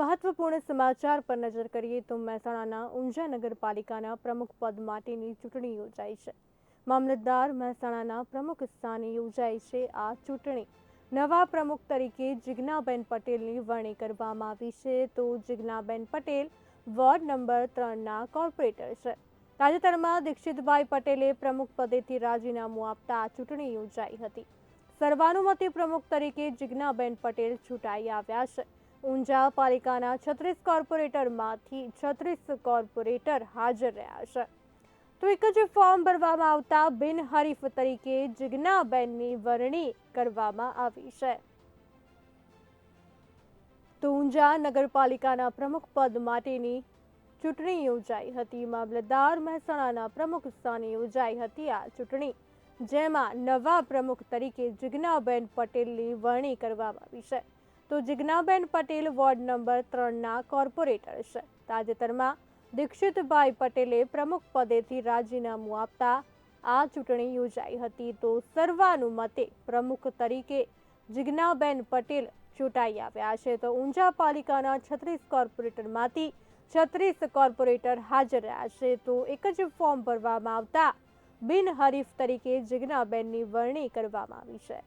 મહત્વપૂર્ણ સમાચાર પર નજર કરીએ તો મહેસાણાના ઊંઝા નગરપાલિકાના પ્રમુખ પદ માટેની ચૂંટણી યોજાઈ છે. મામલતદાર મહેસાણાના પ્રમુખ સ્થાને યોજાઈ છે આ ચૂંટણી. નવા પ્રમુખ તરીકે જિજ્ઞાબેન પટેલની વરણી કરવામાં આવી છે તો જિજ્ઞાબેન પટેલ વોર્ડ નંબર ત્રણના કોર્પોરેટર છે. તાજેતરમાં દીક્ષિતભાઈ પટેલે પ્રમુખ પદેથી રાજીનામું આપતા આ ચૂંટણી યોજાઈ હતી. સર્વાનુમતિ પ્રમુખ તરીકે જિજ્ઞાબેન પટેલ ચૂંટાઈ આવ્યા છે. ઊંઝા પાલિકાના છત્રીસ કોર્પોરેટરમાંથી છત્રીસ કોર્પોરેટર હાજર રહ્યા છે. તો એક જ ફોર્મ ભરવામાં આવતા બિનહરીફ તરીકે જિજ્ઞાબેનની વરણી કરવામાં આવી છે. તો ઊંઝા નગરપાલિકાના પ્રમુખ પદ માટેની ચૂંટણી યોજાઈ હતી. મામલતદાર મહેસાણાના પ્રમુખ સ્થાને યોજાઈ હતી આ ચૂંટણી, જેમાં નવા પ્રમુખ તરીકે જિજ્ઞાબેન પટેલની વરણી કરવામાં આવી છે. તો જિજ્ઞાબેન પટેલ વોર્ડ નંબર ત્રણના કોર્પોરેટર છે. તાજેતરમાં દીક્ષિતભાઈ પટેલે પ્રમુખ પદેથી રાજીનામું આપતા આ ચૂંટણી યોજાઈ હતી તો સર્વાનુમતે પ્રમુખ તરીકે જિજ્ઞાબેન પટેલ ચૂંટાઈ આવ્યા છે. તો ઊંઝા પાલિકાના છત્રીસ કોર્પોરેટરમાંથી છત્રીસ કોર્પોરેટર હાજર રહ્યા છે. તો એક જ ફોર્મ ભરવામાં આવતા બિનહરીફ તરીકે જિજ્ઞાબેનની વરણી કરવામાં આવી છે.